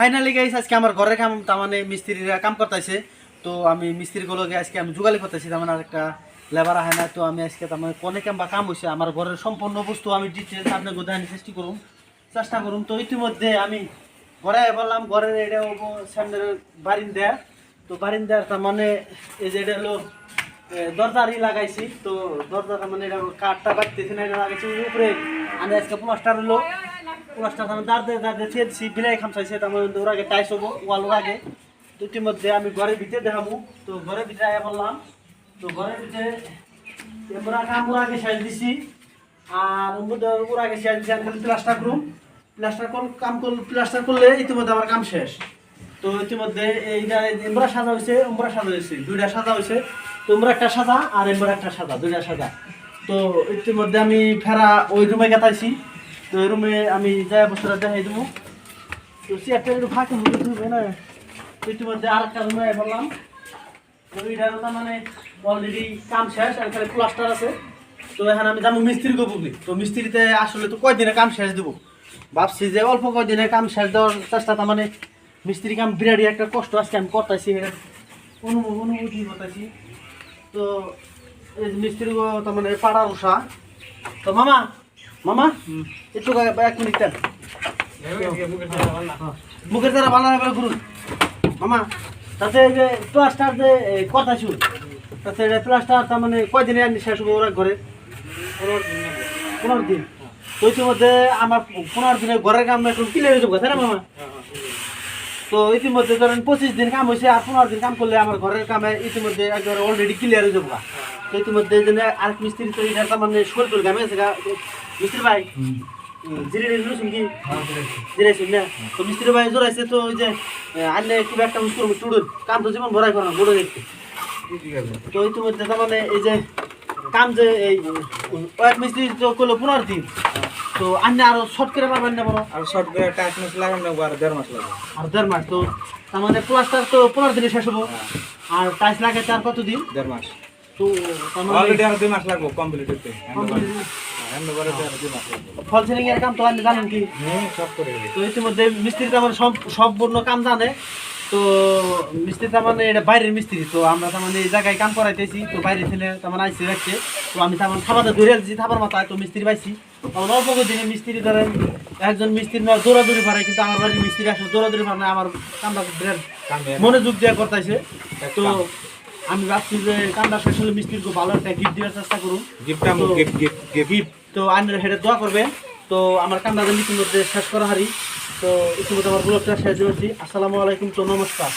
Finally guys আজকে আমার ঘরের কাম তার মানে মিস্ত্রিরা কাম করতেছে। তো আমি মিস্ত্রিগুলোকে আজকে আমি যোগালি করতেছি, তার মানে আরেকটা লেবার আহে না। তো আমি আজকে তার মানে কোনে কাম বা কাম হয়েছে আমার ঘরের সম্পূর্ণ বস্তু আমি ডিটেলস আপনাকে দেখানোর চেষ্টা করুন চেষ্টা করুন। তো ইতিমধ্যে আমি ঘরে বললাম, ঘরের এটা হব সামনের বারিন্দা। তো বারিন্দার তার মানে এই যে এটা হলো দরজারই লাগাইছি। তো দরজা তার মানে এটা কাঠটা বাড়তেছে না, এটা লাগাইছি উপরে। আমি আজকে প্লাস্টার হলো। প্লাস্টার আমি দাঁড়তে দাঁড়তে ছেড়ছি বিলাই খামসাইছে তার মধ্যে ওর আগে টাইস হব, ওয়াল ওর আগে। তো ইতিমধ্যে আমি ঘরের ভিতরে দেখাবো তো ঘরের ভিতরে আয়া বললাম তো ঘরের ভিতরে আমরা কাম ওর আগে সাইজ দিছি। আর ওর মধ্যে আগে দিছি, আমি খালি প্লাস্টার করুম। প্লাস্টার কর কাম করলে প্লাস্টার করলে ইতিমধ্যে আমার কাম শেষ। তো ইতিমধ্যে এইটা এমরা সাজা হয়েছে উমরা সাজা হয়েছে দুইটা সাজা হয়েছে তোমরা একটা সাদা আর এমরা একটা সাদা দুইটা সাদা তো ইতিমধ্যে আমি ফেরা ওই রুমে গেতাইছি। তো রুমে আমি যাই বছর দেখাই দেবো। তো চেয়ারটা একটু ফাঁকে মুখে ধুবে না? তো ইতিমধ্যে আর একটা রুমে বললাম। তো এইটার তো মানে অলরেডি কাম শেষ, আর খালি প্লাস্টার আছে। তো এখন আমি যাব মিস্ত্রি বুঝলি তো মিস্ত্রিতে আসলে তো কয়দিনে কাম শেষ দেবো? ভাবছি যে অল্প কয়দিনে কাম শেষ দেওয়ার চেষ্টা তার মানে মিস্ত্রি কাম বিরাটই একটা কষ্ট আজকে আমি করতেছি অনুভব অনুভূতি করতেছি। তো এই যে মিস্ত্রি তার মানে পাড়ার উষা। তো মামা মামা, একটু এক মিনিট দেন। মুখের দ্বারা হবে গুরু। মামা, তাতে যে প্লাস্টার যে কথা শুন তাতে প্লাস্টার তার মানে কয়দিনে আনি শেষ হবে ওরা ঘরে? পনেরো দিন। তো ইতিমধ্যে আমার পনেরো দিনে ঘরের কাম এখন ক্লিয়ার হয়ে যাব, তাই না মামা? তো ইতিমধ্যে ধরেন পঁচিশ দিন কাম হয়েছে আর পনেরো দিন কাম করলে আমার ঘরের কামে ইতিমধ্যে একবারে অলরেডি ক্লিয়ার হয়ে যাব তো ইতিমধ্যে জন্য আরেক মিস্ত্রি তো এটা তার মানে শোল টোল গামে আছে গা। মিস্ত্রি ভাই? জিরে রসুন কি? না? তো মিস্ত্রি ভাই জোরাইছে তো ওই যে আনলে একটা করব কাম তো জীবন ভরাই করা বড় দেখতে। তো ইতিমধ্যে তার মানে এই যে কাম যে এই কয়েক মিস্ত্রি তো করল পনেরো দিন। তো আন্নে আরও শর্ট করে পারবেন না বড়? আর শর্ট করে একটা এক মাস লাগানো আর দেড় মাস লাগবে। আর দেড় মাস তো তার মানে প্লাস্টার তো পনেরো দিনে শেষ হব। আর লাগাইতে আর কতদিন দেড় মাস। তো তার মানে অলরেডি আর দুই মাস লাগবে কমপ্লিট হতে মাস লাগবে। ফল সিলিং এর কাম তো আপনি জানেন কি? হুম সব করে তো ইতিমধ্যে মিস্ত্রি তার মানে সম্পূর্ণ কাম জানে। তো মিস্ত্রি তার মানে এটা বাইরের মিস্ত্রি তো আমরা তার মানে এই জায়গায় কাম করাইতেছি তো বাইরে ছেলে তার মানে আইসি রাখছে তো আমি তার মানে থাবাতে ধরে দিচ্ছি থাবার মাথায় তো মিস্ত্রি পাইছি। তখন অল্প দিনে মিস্ত্রি ধরেন একজন মিস্ত্রি নয় দৌড়াদৌড়ি পারে কিন্তু আমার বাড়ির মিস্ত্রি আসলে দৌড়াদৌড়ি পারে না আমার কামটা বিরাট মনোযোগ দিয়ে করতেছে। তো আমি ভাবছি যে কামটা শেষ হলে মিস্ত্রিকে ভালো একটা গিফট দেওয়ার চেষ্টা করুন। গিফট আমি তো- গিফট তো আইনের হেডে দোয়া করবে তো আমার কান্না ইতিমধ্যে শেষ করা হারি। তো ইতিমধ্যে আমার ব্লগটা শেষ হয়েছি আসসালামু আলাইকুম তো নমস্কার।